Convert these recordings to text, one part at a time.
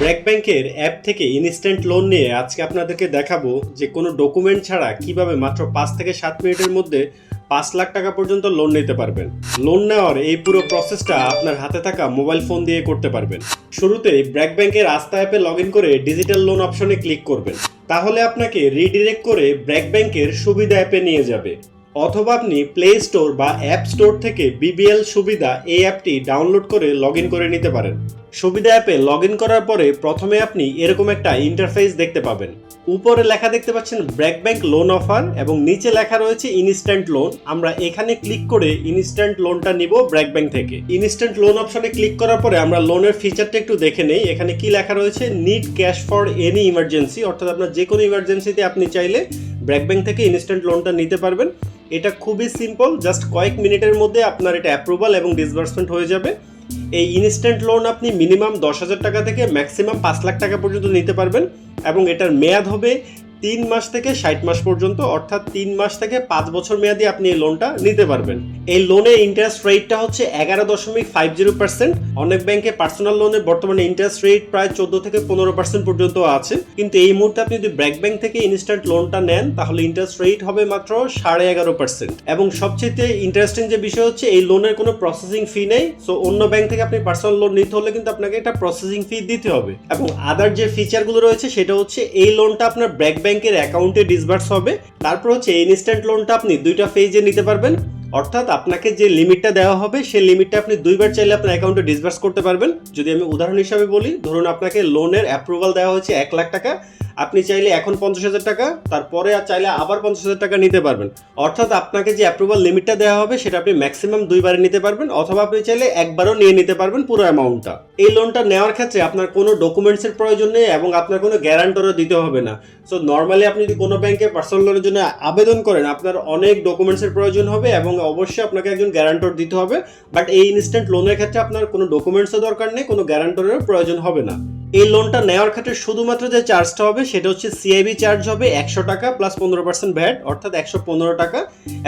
ব্র্যাক ব্যাংকের অ্যাপ থেকে instant loan নিয়ে আজকে আপনাদেরকে দেখাবো যে কোনো ডকুমেন্ট ছাড়া কীভাবে মাত্র পাঁচ থেকে সাত মিনিটের মধ্যে পাঁচ লাখ টাকা পর্যন্ত লোন নিতে পারবেন। লোন নেওয়ার এই পুরো প্রসেসটা আপনার হাতে থাকা মোবাইল ফোন দিয়ে করতে পারবেন। শুরুতেই ব্র্যাক ব্যাংকের আস্থা অ্যাপে লগ করে ডিজিটাল লোন অপশনে ক্লিক করবেন। তাহলে আপনাকে রিডিরেক্ট করে ব্র্যাক ব্যাংকের সুবিধা অ্যাপে নিয়ে যাবে। অথবা আপনি প্লে স্টোর বা অ্যাপ স্টোর থেকে বিবিএল সুবিধা এই অ্যাপটি ডাউনলোড করে লগ করে নিতে পারেন। সুবিধা অ্যাপে লগ করার পরে প্রথমে আপনি এরকম একটা ইন্টারফেস দেখতে পাবেন। উপরে লেখা দেখতে পাচ্ছেন ব্র্যাক ব্যাংক লোন অফার এবং নিচে লেখা রয়েছে ইনস্ট্যান্ট লোন আমরা এখানে ক্লিক করে ইনস্ট্যান্ট লোনটা নিব ব্র্যাক ব্যাংক থেকে। ইনস্ট্যান্ট লোন অপশনে ক্লিক করার পরে আমরা লোনের ফিচারটা একটু দেখে নেই। এখানে কি লেখা রয়েছে? Need cash for any emergency অর্থাৎ আপনার যে কোনো ইমার্জেন্সিতে আপনি চাইলে ব্র্যাক ব্যাংক থেকে ইনস্ট্যান্ট লোনটা নিতে পারবেন। এটা খুবই সিম্পল জাস্ট কয়েক মিনিটের মধ্যে আপনার এটা অ্যাপ্রুভাল এবং ডিসবার্সমেন্ট হয়ে যাবে। এই ইনস্ট্যান্ট লোন আপনি মিনিমাম দশ হাজার টাকা থেকে ম্যাক্সিমাম পাঁচ লাখ টাকা পর্যন্ত নিতে পারবেন এবং এটার মেয়াদ হবে তিন মাস থেকে ষাট মাস পর্যন্ত, অর্থাৎ তিন মাস থেকে পাঁচ বছর মেয়াদি আপনি এই লোনটা নিতে পারবেন। এই লোনের ইন্টারেস্ট রেটটা হচ্ছে এগারো দশমিক ফাইভ জিরো পার্সেন্ট অনেক ব্যাংকে পার্সোনাল লোনের বর্তমানে ইন্টারেস্ট রেট প্রায় চোদ্দ থেকে পনেরো পার্সেন্ট পর্যন্ত আছে। কিন্তু এই মুহূর্তে আপনি যদি ব্র্যাক ব্যাংক থেকে ইনস্ট্যান্ট লোনটা নেন, তাহলে ইন্টারেস্ট রেট হবে মাত্র সাড়ে এগারো পার্সেন্ট এবং সবচেয়ে ইন্টারেস্টিং যে বিষয় হচ্ছে, এই লোনের কোনো প্রসেসিং ফি নেই। সো অন্য ব্যাংক থেকে আপনি পার্সোনাল লোন নিতে হলে কিন্তু আপনাকে একটা প্রসেসিং ফি দিতে হবে। এবং আদার যে ফিচারগুলো রয়েছে, সেটা হচ্ছে এই লোনটা আপনার ব্র্যাক ব্যাংকের অ্যাকাউন্টে ডিসবার্স হবে। তারপর হচ্ছে ইনস্ট্যান্ট লোনটা আপনি দুইটা ফেজে নিতে পারবেন। অর্থাৎ আপনাকে যে লিমিটটা দেওয়া হবে, সেই লিমিটটা আপনি দুইবার চাইলে আপনার অ্যাকাউন্টে ডিসবার্স করতে পারবেন। যদি আমি উদাহরণ হিসাবে বলি, ধরুন আপনাকে লোনের অ্যাপ্রুভাল দেওয়া হয়েছে এক লাখ টাকা আপনি চাইলে এখন পঞ্চাশ হাজার টাকা, তারপরে আর চাইলে আবার পঞ্চাশ হাজার টাকা নিতে পারবেন। অর্থাৎ আপনাকে যে অ্যাপ্রুভাল লিমিটটা দেওয়া হবে, সেটা আপনি ম্যাক্সিমাম দুইবারে নিতে পারবেন, অথবা আপনি চাইলে একবারও নিয়ে নিতে পারবেন পুরো অ্যামাউন্টটা এই লোনটা নেওয়ার ক্ষেত্রে আপনার কোনো ডকুমেন্টসের প্রয়োজন নেই এবং আপনার কোনো গ্যারান্টরও দিতে হবে না। সো নর্মালি আপনি যদি কোনো ব্যাংকে পার্সোনাল লোনের জন্য আবেদন করেন, আপনার অনেক ডকুমেন্টসের প্রয়োজন হবে এবং অবশ্যই আপনাকে একজন গ্যারান্টর দিতে হবে। বাট এই ইনস্ট্যান্ট লোনের ক্ষেত্রে আপনার কোনো ডকুমেন্টসও দরকার নেই, কোনো গ্যারান্টরের প্রয়োজন হবে না। এই লোনটা নেওয়ার ক্ষেত্রে শুধুমাত্র যে চার্জটা হবে, সেটা হচ্ছে সিআইবি চার্জ হবে একশো টাকা প্লাস পনেরো পার্সেন্ট ভ্যাট অর্থাৎ একশো পনেরো টাকা,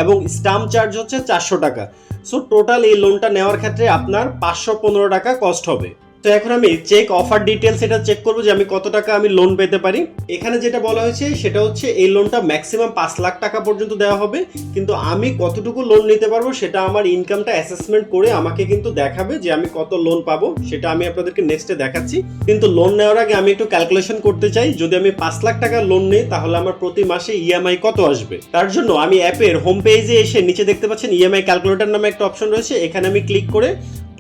এবং স্টাম্প চার্জ হচ্ছে চারশো টাকা। সো টোটাল এই লোনটা নেওয়ার ক্ষেত্রে আপনার পাঁচশো পনেরো টাকা কস্ট হবে। তো এখন আমি চেক অফার ডিটেলস এটা চেক করব যে আমি কত টাকা আমি লোন পেতে পারি। এখানে যেটা বলা হয়েছে, সেটা হচ্ছে এই লোনটা ম্যাক্সিমাম পাঁচ লাখ টাকা পর্যন্ত দেওয়া হবে। কিন্তু আমি কতটুকু লোন নিতে পারব, সেটা আমার ইনকামটা অ্যাসেসমেন্ট করে আমাকে কিন্তু দেখাবে যে আমি কত লোন পাবো, সেটা আমি আপনাদেরকে নেক্সটে দেখাচ্ছি। কিন্তু লোন নেওয়ার আগে আমি একটু ক্যালকুলেশন করতে চাই, যদি আমি পাঁচ লাখ টাকা লোন নিই, তাহলে আমার প্রতি মাসে ইএমআই কত আসবে? তার জন্য আমি অ্যাপের হোম পেজে এসে নিচে দেখতে পাচ্ছেন ইএমআই ক্যালকুলেটর নামে একটা অপশন রয়েছে, এখানে আমি ক্লিক করে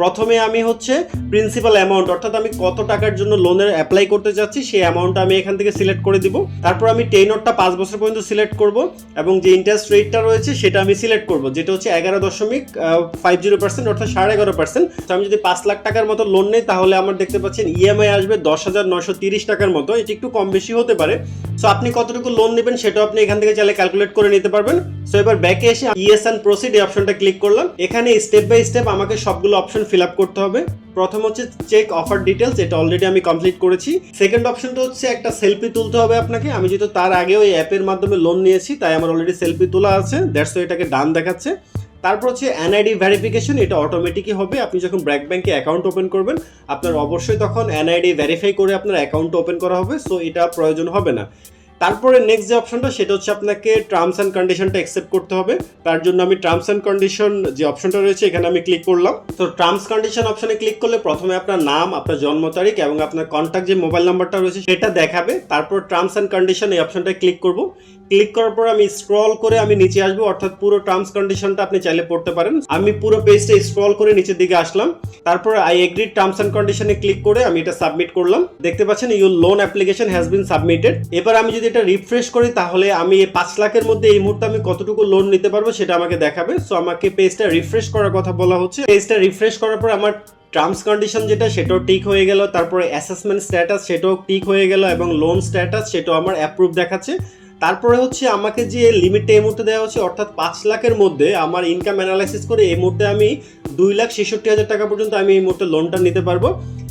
প্রথমে আমি হচ্ছে প্রিন্সিপাল অ্যামাউন্ট অর্থাৎ আমি কত টাকার জন্য লোনের অ্যাপ্লাই করতে চাচ্ছি সেই অ্যামাউন্টটা আমি এখান থেকে সিলেক্ট করে দিব। তারপর আমি টেনরটা পাঁচ বছর পর্যন্ত সিলেক্ট করব এবং যে ইন্টারেস্ট রেটটা রয়েছে, সেটা আমি সিলেক্ট করব, যেটা হচ্ছে এগারো দশমিক ফাইভ জিরো পার্সেন্ট অর্থাৎ সাড়ে এগারো পার্সেন্ট তো আমি যদি পাঁচ লাখ টাকার মতো লোন নেই, তাহলে আমার দেখতে পাচ্ছেন ইএমআই আসবে দশ হাজার নশো তিরিশ টাকার মতো। এটি একটু কম বেশি হতে পারে। সো আপনি কতটুকু লোন নেবেন সেটাও আপনি এখান থেকে চাইলে ক্যালকুলেট করে নিতে পারবেন। সো এবার ব্যাকে এসে ইএস অ্যান্ড প্রসিড এই অপশনটা ক্লিক করলাম। এখানে স্টেপ বাই স্টেপ আমাকে সবগুলো অপশন ফিল আপ করতে হবে। প্রথম হচ্ছে চেক অফার ডিটেলস এটা অলরেডি আমি কমপ্লিট করেছি। সেকেন্ড অপশনটা হচ্ছে একটা সেলফি তুলতে হবে আপনাকে। আমি যেহেতু তার আগেও এই অ্যাপের মাধ্যমে লোন নিয়েছি, তাই আমার অলরেডি সেলফি তোলা আছে। দ্যাটস এটাকে ডান দেখাচ্ছে। তারপর হচ্ছে এনআইডি ভেরিফিকেশন এটা অটোমেটিকই হবে। আপনি যখন ব্র্যাক ব্যাংকে অ্যাকাউন্ট ওপেন করবেন, আপনার অবশ্যই তখন এনআইডি ভেরিফাই করে আপনার অ্যাকাউন্ট ওপেন করা হবে সো এটা প্রয়োজন হবে না। তারপরে নেক্সট যে অপশনটা সেটা হচ্ছে আপনাকে টার্মস অ্যান্ড কন্ডিশনটা অ্যাকসেপ্ট করতে হবে। তার জন্য আমি টার্মস অ্যান্ড কন্ডিশন যে অপশনটা রয়েছে, এখানে আমি ক্লিক করলাম। তো টার্মস কন্ডিশন অপশনে ক্লিক করলে প্রথমে আপনার নাম, আপনার জন্ম তারিখ এবং আপনার কন্ট্যাক্ট যে মোবাইল নাম্বারটা রয়েছে, সেটা দেখাবে। তারপর টার্মস অ্যান্ড কন্ডিশন এই অপশনটায় ক্লিক করব। ক্লিক করার পর আমি স্ক্রল করে আমি নিচে আসব, অর্থাৎ পুরো টার্মস কন্ডিশনটা আপনি চাইলে পড়তে পারেন। আমি পুরো পেজটা স্ক্রল করে নিচের দিকে আসলাম। তারপর আই এগ্রি টার্মস অ্যান্ড কন্ডিশনে ক্লিক করে আমি এটা সাবমিট করলাম। দেখতে পাচ্ছেন your loan application has been submitted এবার আমি যদি এটা রিফ্রেশ করি, তাহলে আমি এই পাঁচ লাখের মধ্যে এই মুহূর্তে আমি কতটুকু লোন নিতে পারব সেটা আমাকে দেখাবে। সো আমাকে পেজটা রিফ্রেশ করার কথা বলা হচ্ছে। পেজটা রিফ্রেশ করার পর আমার টার্মস কন্ডিশন যেটা, সেটাও ঠিক হয়ে গেল। তারপরে অ্যাসেসমেন্ট স্ট্যাটাস সেটাও ঠিক হয়ে গেল এবং লোন স্ট্যাটাস সেটাও আমার অ্যাপ্রুভ দেখাচ্ছে। তারপরে হচ্ছে আমাকে যে লিমিটটা এই মুহূর্তে দেওয়া হচ্ছে, অর্থাৎ পাঁচ লাখের মধ্যে আমার ইনকাম অ্যানালাইসিস করে এই মুহূর্তে আমি দুই লাখ ছেষট্টি হাজার টাকা পর্যন্ত আমি এই মুহূর্তে লোনটা নিতে পারব।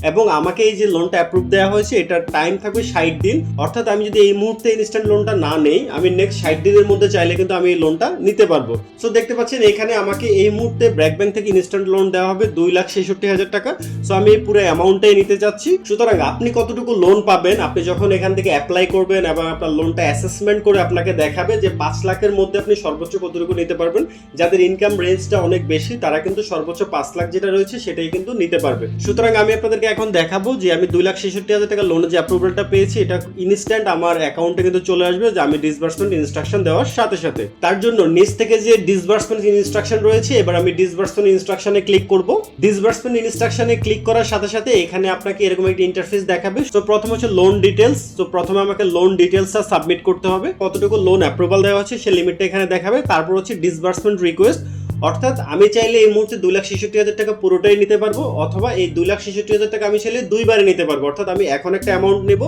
এবং আমাকে এই যে লোনটা অ্যাপ্রুভ দেওয়া হয়েছে, এটার টাইম থাকবে ষাট দিন। অর্থাৎ আমি যদি এই মুহূর্তে ইনস্ট্যান্ট লোনটা না নেই, আমি নেক্সট ষাট দিনের মধ্যে চাইলে কিন্তু আমি এই লোনটা নিতে পারব। সো দেখতে পাচ্ছেন, এখানে আমাকে এই মুহূর্তে ব্র্যাক ব্যাংক থেকে ইনস্ট্যান্ট লোন দেওয়া হবে দুই লাখ ছেষট্টি হাজার টাকা। সো আমি এই পুরো অ্যামাউন্টটাই নিতে চাচ্ছি। সুতরাং আপনি কতটুকু লোন পাবেন, আপনি যখন এখান থেকে অ্যাপ্লাই করবেন এবং আপনার লোনটা অ্যাসেসমেন্ট করে আপনাকে দেখাবে যে পাঁচ লাখের মধ্যে আপনি সর্বোচ্চ কতটুকু নিতে পারবেন, যাদের ইনকাম রেঞ্জটা অনেক বেশি, তারা কিন্তু সর্বোচ্চ পাঁচ লাখ যেটা রয়েছে, সেটাই কিন্তু নিতে পারবে। সুতরাং আমি আপনাদেরকে এখন দেখাবো যে আমি দুই লাখ ছেষট্টি হাজার টাকা লোনের যে অ্যাপ্রুভালটা পেয়েছি, এটা ইনস্ট্যান্ট আমার অ্যাকাউন্টে কিন্তু চলে আসবে, যে আমি ডিসবার্সমেন্ট ইনস্ট্রাকশন দেওয়ার সাথে সাথে। তার জন্য নিচ থেকে যে ডিসবার্সমেন্ট ইনস্ট্রাকশন রয়েছে, এবার আমি ডিসবার্সমেন্ট ইনস্ট্রাকশনে ক্লিক করব। ডিসবার্সমেন্ট ইনস্ট্রাকশনে ক্লিক করার সাথে সাথে এখানে আপনাকে এরকম একটা ইন্টারফেস দেখাবে। তো প্রথম হচ্ছে লোন ডিটেলস তো প্রথমে আমাকে লোন ডিটেলসটা সাবমিট করতে হবে। কতটুকু লোন অ্যাপ্রুভাল দেওয়া হচ্ছে, সে লিমিটটা এখানে দেখাবে। তারপর হচ্ছে ডিসবার্সমেন্ট রিকোয়েস্ট অর্থাৎ আমি চাইলে এই মুহূর্তে দুই লাখ ছেষট্টি হাজার টাকা পুরোটাই নিতে পারব, অথবা এই দুই লাখ ছেষট্টি হাজার টাকা আমি চাইলে দুইবারে নিতে পারব। অর্থাৎ আমি এখন একটা অ্যামাউন্ট নেব,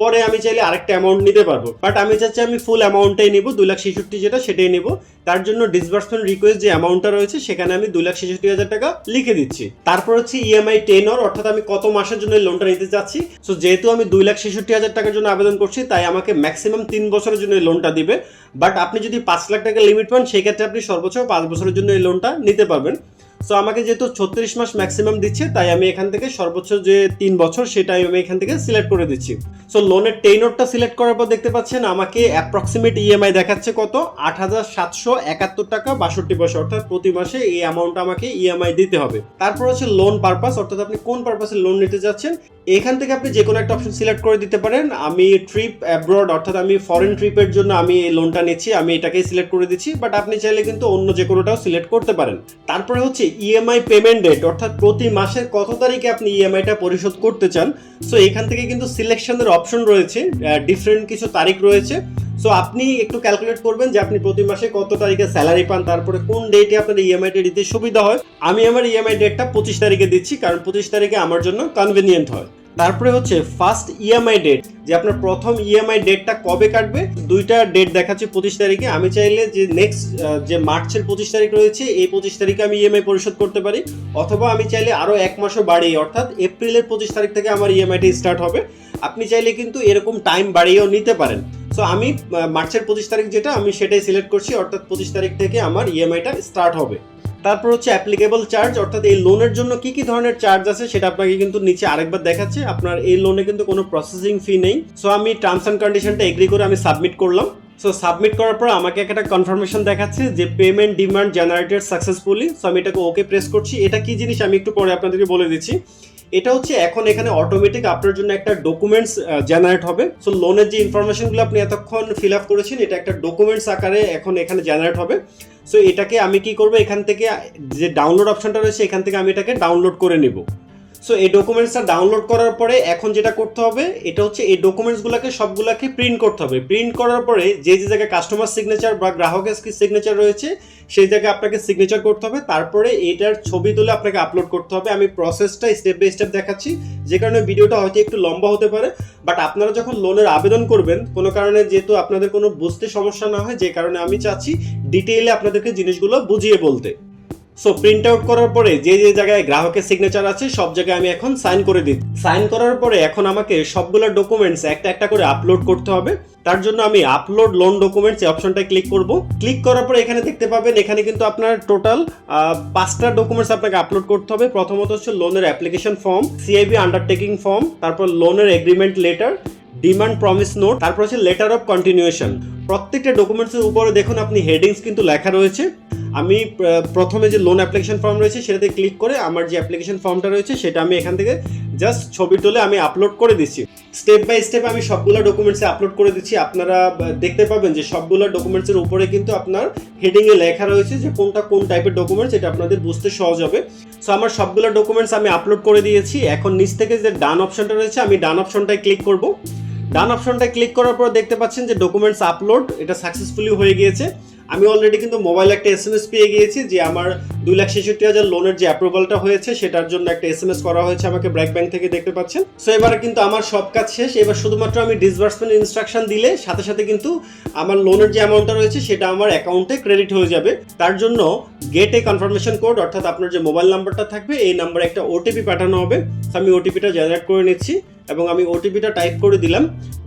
পরে আমি চাইলে আরেকটা অ্যামাউন্ট নিতে পারব। বাট আমি চাচ্ছি আমি ফুল অ্যামাউন্টটাই নিব, দুই লাখ ছেষট্টি যেটা সেটাই নিব। তার জন্য ডিসবার্সমেন্ট রিকোয়েস্ট যে অ্যামাউন্টটা রয়েছে, সেখানে আমি দুই লাখ ছেষট্টি হাজার টাকা লিখে দিচ্ছি। তারপর হচ্ছে ইএমআই টেনর অর্থাৎ আমি কত মাসের জন্য লোনটা নিতে চাচ্ছি। সো যেহেতু আমি দুই লাখ ছেষট্টি হাজার টাকার জন্য আবেদন করছি, তাই আমাকে ম্যাক্সিমাম তিন বছরের জন্য লোনটা দিবে। বাট আপনি যদি পাঁচ লাখ টাকা লিমিট পান, সেক্ষেত্রে আপনি সর্বোচ্চ পাঁচ বছরের জন্য লোনটা নিতে পারবেন। সো আমাকে যেহেতু ছত্রিশ মাস ম্যাক্সিমাম দিচ্ছে, তাই আমি এখান থেকে সর্বোচ্চ যে তিন বছর, সেটাই আমি এখান থেকে সিলেক্ট করে দিচ্ছি। সো লোনের টেইনরটা সিলেক্ট করার পর দেখতে পাচ্ছেন, আমাকে অ্যাপ্রক্সিমেট ইএমআই দেখাচ্ছে কত? আট হাজার সাতশো একাত্তর টাকা বাষট্টি পয়সা, অর্থাৎ প্রতি মাসে এই অ্যামাউন্ট আমাকে ইএমআই দিতে হবে। তারপর হচ্ছে লোন পারপাস অর্থাৎ আপনি কোন পারপাসে লোন নিতে যাচ্ছেন, এখান থেকে আপনি যে কোনো একটা অপশন সিলেক্ট করে দিতে পারেন। আমি ট্রিপ অ্যাব্রড অর্থাৎ আমি ফরেন ট্রিপের জন্য আমি এই লোনটা নিচ্ছি, আমি এটাকেই সিলেক্ট করে দিচ্ছি বাট আপনি চাইলে কিন্তু অন্য যে কোনোটাও সিলেক্ট করতে পারেন। তারপরে হচ্ছে ইএমআই পেমেন্ট ডেট অর্থাৎ প্রতি মাসের কত তারিখে আপনি ইএমআইটা পরিশোধ করতে চান? সো এখান থেকে কিন্তু সিলেকশনের অপশন রয়েছে ডিফারেন্ট কিছু তারিখ রয়েছে। সো আপনি একটু ক্যালকুলেট করবেন যে আপনি প্রতি মাসে কত তারিখে স্যালারি পান, তারপরে কোন ডেটে আপনার ইএমআইটা দিতে সুবিধা হয়। আমি আমার ইএমআই ডেটটা পঁচিশ তারিখে দিচ্ছি, কারণ পঁচিশ তারিখে আমার জন্য কনভিনিয়েন্ট হয়। তারপরে হচ্ছে ফার্স্ট ইএমআই ডেট যে আপনার প্রথম ইএমআই ডেটটা কবে কাটবে, দুইটা ডেট দেখাচ্ছে পঁচিশ তারিখে। আমি চাইলে যে নেক্সট যে মার্চের পঁচিশ তারিখ রয়েছে, এই পঁচিশ তারিখে আমি ইএমআই পরিশোধ করতে পারি। অথবা আমি চাইলে আরও এক মাসও বাড়িয়ে, অর্থাৎ এপ্রিলের পঁচিশ তারিখ থেকে আমার ইএমআইটা স্টার্ট হবে। আপনি চাইলে কিন্তু এরকম টাইম বাড়িয়েও নিতে পারেন। সো আমি মার্চের পঁচিশ তারিখ যেটা, আমি সেটাই সিলেক্ট করছি, অর্থাৎ পঁচিশ তারিখ থেকে আমার ইএমআইটা স্টার্ট হবে। তারপর হচ্ছে অ্যাপ্লিকেবল চার্জ অর্থাৎ এই লোনের জন্য কি কি ধরনের চার্জ আছে সেটা আপনাকে কিন্তু নিচে আরেকবার দেখাচ্ছে। আপনার এই লোনে কিন্তু কোনো প্রসেসিং ফি নেই। সো আমি টার্মস অ্যান্ড কন্ডিশনটা এগ্রি করে আমি সাবমিট করলাম। সো সাবমিট করার পর আমাকে একটা কনফার্মেশন দেখাচ্ছে যে payment demand generated successfully so আমি এটাকে ওকে প্রেস করছি। এটা কি জিনিস আমি একটু পরে আপনাদেরকে বলে দিচ্ছি। এটা হচ্ছে এখন এখানে অটোমেটিক আপনার জন্য একটা ডকুমেন্টস জেনারেট হবে। সো লোনের যে ইনফরমেশনগুলো আপনি এতক্ষণ ফিল আপ করেছেন, এটা একটা ডকুমেন্টস আকারে এখন এখানে জেনারেট হবে। সো এটাকে আমি কি করব? এখান থেকে যে ডাউনলোড অপশনটা রয়েছে, এখান থেকে আমি এটাকে ডাউনলোড করে নিব। সো এই ডকুমেন্টসটা ডাউনলোড করার পরে এখন যেটা করতে হবে, এটা হচ্ছে এই ডকুমেন্টসগুলোকে সবগুলোকে প্রিন্ট করতে হবে। প্রিন্ট করার পরে যে যে জায়গায় কাস্টমার সিগনেচার বা গ্রাহকের সিগনেচার রয়েছে, সেই জায়গায় আপনাকে সিগনেচার করতে হবে। তারপরে এটার ছবি তুলে আপনাকে আপলোড করতে হবে। আমি প্রসেসটা স্টেপ বাই স্টেপ দেখাচ্ছি। যে কারণে ভিডিওটা হয়তো একটু লম্বা হতে পারে বাট আপনারা যখন লোনের আবেদন করবেন, কোনো কারণে যেহেতু আপনাদের কোনো বুঝতে সমস্যা না হয়, যে কারণে আমি চাচ্ছি ডিটেইলে আপনাদেরকে জিনিসগুলো বুঝিয়ে বলতে। সো প্রিন্ট আউট করার পরে যে যে জায়গায় গ্রাহকের সিগনেচার আছে, সব জায়গায় আমি এখন সাইন করে দিই। সাইন করার পরে এখন আমাকে সবগুলো ডকুমেন্টস একটা একটা করে আপলোড করতে হবে। তার জন্য আমি আপলোড লোন ডকুমেন্টস এই অপশনটায় ক্লিক করব। ক্লিক করার পরে এখানে দেখতে পাবেন, এখানে কিন্তু আপনার টোটাল পাঁচটা ডকুমেন্টস আপনাকে আপলোড করতে হবে। প্রথমত হচ্ছে লোনের application form CIB undertaking form তারপর লোনের agreement letter demand promise note তারপর হচ্ছে লেটার অফ কন্টিনিউয়েশন প্রত্যেকটা ডকুমেন্টসের উপরে দেখুন, আপনি হেডিংস কিন্তু লেখা রয়েছে। আমি প্রথমে যে লোন অ্যাপ্লিকেশন ফর্ম রয়েছে সেটাতে ক্লিক করে আমার যে অ্যাপ্লিকেশন ফর্মটা রয়েছে সেটা আমি এখান থেকে জাস্ট ছবি তুলে আমি আপলোড করে দিচ্ছি। স্টেপ বাই স্টেপ আমি সবগুলো ডকুমেন্টসে আপলোড করে দিচ্ছি। আপনারা দেখতে পাবেন যে সবগুলো ডকুমেন্টসের উপরে কিন্তু আপনার হেডিংয়ে লেখা রয়েছে যে কোনটা কোন টাইপের ডকুমেন্টস এটা আপনাদের বুঝতে সহজ হবে। সো আমার সবগুলো ডকুমেন্টস আমি আপলোড করে দিয়েছি। এখন নিচ থেকে যে ডান অপশনটা রয়েছে, আমি ডান অপশনটায় ক্লিক করব। ডান অপশনটায় ক্লিক করার পর দেখতে পাচ্ছেন যে ডকুমেন্টস আপলোড এটা সাকসেসফুলি হয়ে গিয়েছে। আমি অলরেডি কিন্তু মোবাইল একটা এস এম এস পেয়ে গিয়েছি যে আমার দুই লাখ ছেষট্টি হাজার লোনের যে অ্যাপ্রুভালটা হয়েছে, সেটার জন্য একটা এস এম এস করা হয়েছে আমাকে ব্র্যাক ব্যাংক থেকে দেখতে পাচ্ছেন। সো এবারে কিন্তু আমার সব কাজ শেষ। এবার শুধুমাত্র আমি ডিসবার্সমেন্ট ইনস্ট্রাকশন দিলে, সাথে সাথে কিন্তু আমার লোনের যে অ্যামাউন্টটা রয়েছে, সেটা আমার অ্যাকাউন্টে ক্রেডিট হয়ে যাবে। তার জন্য গেটে কনফার্মেশন কোড অর্থাৎ আপনার যে মোবাইল নাম্বারটা থাকবে, এই নাম্বারে একটা ওটিপি পাঠানো হবে। আমি ওটিপিটা জেনারেট করে নিচ্ছি। এবং আমি ওটিপিটা টাইপ করে দিলাম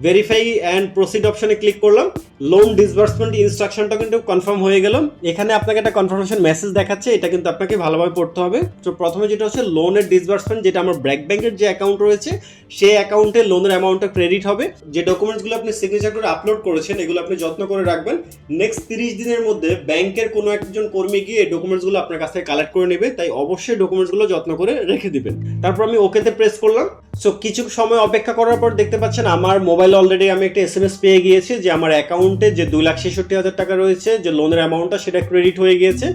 ভেরিফাই অ্যান্ড প্রসিড অপশনে ক্লিক করলাম লোন ডিসবার্সমেন্ট ইনস্ট্রাকশনটা কিন্তু কনফার্ম হয়ে গেলাম এখানে আপনাকে একটা কনফার্মেশন মেসেজ দেখাচ্ছে, এটা কিন্তু আপনাকে ভালোভাবে পড়তে হবে। তো প্রথমে যেটা হচ্ছে লোনের ডিসবার্সমেন্ট যেটা আমার ব্র্যাক ব্যাংকের যে অ্যাকাউন্ট রয়েছে, সেই অ্যাকাউন্টে লোনের অ্যামাউন্টটা ক্রেডিট হবে। যে ডকুমেন্টসগুলো আপনি সিগনেচার করে আপলোড করেছেন, এগুলো আপনি যত্ন করে রাখবেন। নেক্সট তিরিশ দিনের মধ্যে ব্যাংকের কোনো একজন কর্মী গিয়ে ডকুমেন্টসগুলো আপনার কাছ থেকে কালেক্ট করে নেবে, তাই অবশ্যই ডকুমেন্টসগুলো যত্ন করে রেখে দিবেন। তারপর আমি ওকেতে প্রেস করলাম। সো কিছু সময় অপেক্ষা করার পর দেখতে পাচ্ছেন আমার মোবাইল অলরেডি আমি একটা এস এম এস পেয়ে গিয়েছি যে আমার অ্যাকাউন্টে যে দুই লাখ ছেষট্টি হাজার টাকা রয়েছে, যে লোনের অ্যামাউন্টটা সেটা ক্রেডিট হয়ে গিয়েছে।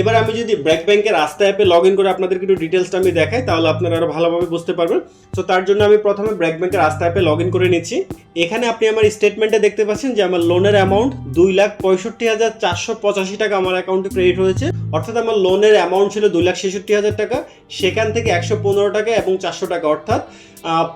এবার আমি যদি ব্র্যাক ব্যাংকের আস্থা অ্যাপে লগ ইন করে আপনাদেরকে একটু ডিটেলসটা আমি দেখাই, তাহলে আপনারা আরও ভালোভাবে বুঝতে পারবেন। সো তার জন্য আমি প্রথমে ব্র্যাক ব্যাংকের আস্থা অ্যাপে লগ ইন করে নিচ্ছি। এখানে আপনি আমার স্টেটমেন্টে দেখতে পাচ্ছেন যে আমার লোনের অ্যামাউন্ট দুই লাখ পঁয়ষট্টি হাজার চারশো পঁচাশি টাকা আমার অ্যাকাউন্টে ক্রেডিট হয়েছে। অর্থাৎ আমার লোনের অ্যামাউন্ট ছিল দুই লাখ ছেষট্টি হাজার টাকা, সেখান থেকে একশো পনেরো টাকা এবং চারশো টাকা। অর্থাৎ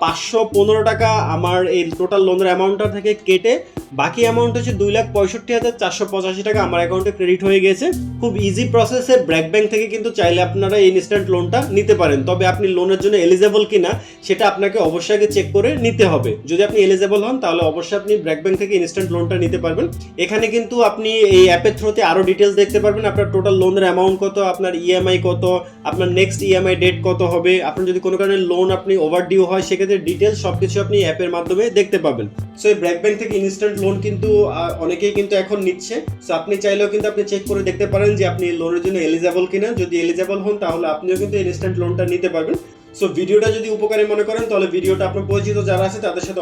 পাঁচশো পনেরো টাকা আমার এই টোটাল লোনের অ্যামাউন্টটা থেকে কেটে বাকি অ্যামাউন্ট হচ্ছে দুই লাখ পঁয়ষট্টি হাজার চারশো পঁচাশি টাকা। আমার অ্যাকাউন্টে ক্রেডিট হয়ে গেছে। খুব ইজি প্রসেসে ব্র্যাক ব্যাংক থেকে কিন্তু চাইলে আপনারা ইনস্ট্যান্ট লোনটা নিতে পারেন। তবে আপনি লোনের জন্য এলিজেবল কিনা, সেটা আপনাকে অবশ্যই আগে চেক করে নিতে হবে। যদি আপনি এলিজেবল হন, তাহলে অবশ্যই আপনি ব্র্যাক ব্যাংক থেকে ইনস্ট্যান্ট লোনটা নিতে পারবেন। এখানে কিন্তু আপনি এই অ্যাপের থ্রুতে আরও ডিটেলস দেখতে পারবেন। আপনার টোটাল লোনের অ্যামাউন্ট কত, আপনার ইএমআই কত, আপনার নেক্সট ইএমআই ডেট কত হবে। আপনার যদি কোনো কারণে লোন আপনি ওভার ডিউ হয়, সেক্ষেত্রে ডিটেলস সব কিছু আপনি অ্যাপের মাধ্যমে দেখতে পাবেন। সো এই ব্র্যাক ব্যাংক থেকে ইনস্ট্যান্ট লোন কিন্তু অনেকেই কিন্তু এখন নিচ্ছে। সো আপনি চাইলেও কিন্তু আপনি চেক করে দেখতে পারেন যে আপনি লোনের জন্য এলিজেবল কিনা। যদি এলিজেবল হন, তাহলে আপনিও কিন্তু ইনস্ট্যান্ট লোনটা নিতে পারবেন। সো ভিডিওটা যদি উপকারী মনে করেন, তাহলে ভিডিওটা আপনার পরিচিত যারা আছে, তাদের সাথে